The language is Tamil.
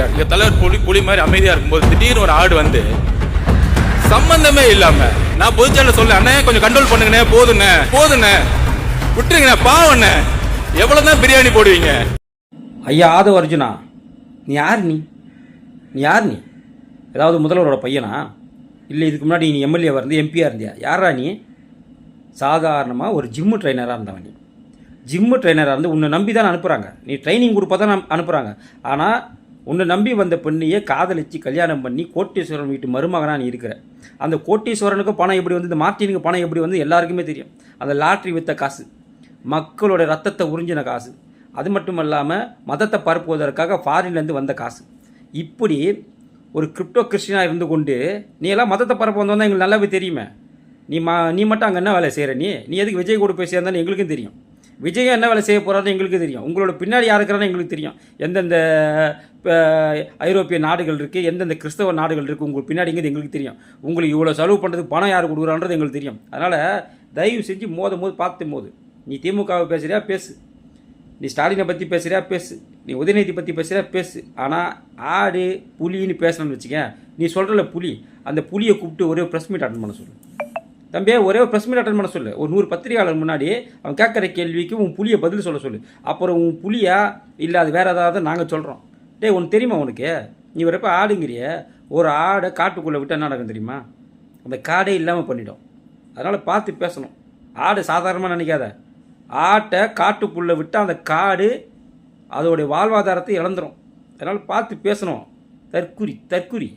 இருக்காரு. இங்க தலைவர் புலி புலி மாதிரி அமைதியா இருக்கும்போது திடீர்னு ஒரு ஆடு வந்து சம்பந்தமே இல்லாம நான் பொதுச்சால சொல்ல அண்ணே கொஞ்சம் கண்ட்ரோல் பண்ணுங்கண்ணே போதுண்ணே போதுண்ணே விட்டுருங்கண்ணே பாவண்ணே எவ்வளவுதான் பிரியாணி போடுவீங்க? ஐயா ஆதவ அர்ஜுனா நீ யார் நீ? நீ யார் நீ? ஏதாவது முதல்வரோட பையனா? இல்லை இதுக்கு முன்னாடி நீ எம்எல்ஏவாக இருந்து எம்பியாக இருந்தியா? யாரா நீ? சாதாரணமாக ஒரு ஜிம்மு ட்ரைனராக இருந்தவன் நீ. ஜிம்மு ட்ரைனராக இருந்து உன்னை நம்பி தான் அனுப்புகிறாங்க நீ ட்ரைனிங் கொடுப்பா தான் அனுப்புகிறாங்க ஆனால் உன்னை நம்பி வந்த பெண்ணையே காதலிச்சு கல்யாணம் பண்ணி கோட்டீஸ்வரன் வீட்டு மருமகனாக நீ இருக்கிற. அந்த கோட்டீஸ்வரனுக்கு பணம் எப்படி வந்து இந்த மார்ட்டினுக்கு பணம் எப்படி வந்து எல்லாருக்குமே தெரியும். அந்த லாட்ரி வித்த காசு மக்களோட ரத்தத்தை உறிஞ்சின காசு. அது மட்டும் இல்லாமல் மதத்தை பரப்புவதற்காக ஃபாரின்லேருந்து வந்த காசு. இப்படி ஒரு கிரிப்டோ கிறிஸ்டினாக இருந்து கொண்டு நீ எல்லாம் மதத்தை பரப்ப வந்தவன் எங்களுக்கு நல்லாவே தெரியுமே. நீ மா நீ மட்டும் அங்கே என்ன வேலை செய்கிற நீ? நீ எதுக்கு விஜய் கூட போய் சேர்ந்தான்னு எங்களுக்கும் தெரியும். விஜய் என்ன வேலை செய்ய போகிறாரு எங்களுக்கு தெரியும். உங்களோட பின்னாடி யார் இருக்கிறான்னு எங்களுக்கு தெரியும். எந்தெந்த ஐரோப்பிய நாடுகள் இருக்குது எந்தெந்த கிறிஸ்தவ நாடுகள் இருக்குது உங்களுக்கு பின்னாடிங்கிறது எங்களுக்கு தெரியும். உங்களுக்கு இவ்வளோ செலவு பண்ணுறதுக்கு பணம் யார் கொடுக்குறான்றது எங்களுக்கு தெரியும். அதனால் தயவு செஞ்சு மோத மோது பார்த்து மோது. நீ திமுகவை பேசுகிறியா பேசு. நீ ஸ்டாலினை பற்றி பேசுகிறியா பேசு. நீ உதயநிதி பற்றி பேசுறியா? பேசு. ஆனால் ஆடு புலின்னு பேசணும்னு வச்சுக்க நீ சொல்கிறல புலி. அந்த புலியை கூப்பிட்டு ஒரே ப்ரெஸ் மீட் அட்டன் பண்ண சொல்லு. தம்பியே ஒரே ஒரு ப்ரெஸ் மீட் அட்டன் பண்ண சொல்லு. ஒரு நூறு பத்திரிகையாளர் முன்னாடி அவன் கேட்குற கேள்விக்கு உன் புலியை பதில் சொல்ல சொல்லு. அப்புறம் உன் புலியா? இல்லை அது வேறு ஏதாவது நாங்கள் சொல்கிறோம் டேய் உனக்கு தெரியுமா உனக்கு? நீ வரப்போ ஆடுங்கிறிய. ஒரு ஆடை காட்டுக்குள்ளே விட்டால் என்ன நடக்கும் தெரியுமா? அந்த காடே இல்லாமல் பண்ணிடும். அதனால் பார்த்து பேசணும். ஆடு சாதாரணமாக நினைக்காத. ஆட்டை காட்டுக்குள்ளே விட்டால் அந்த காடு அதோடைய வாழ்வாதாரத்தை இழந்துரும். அதனால் பார்த்து பேசணும். தற்குறி தற்குறி.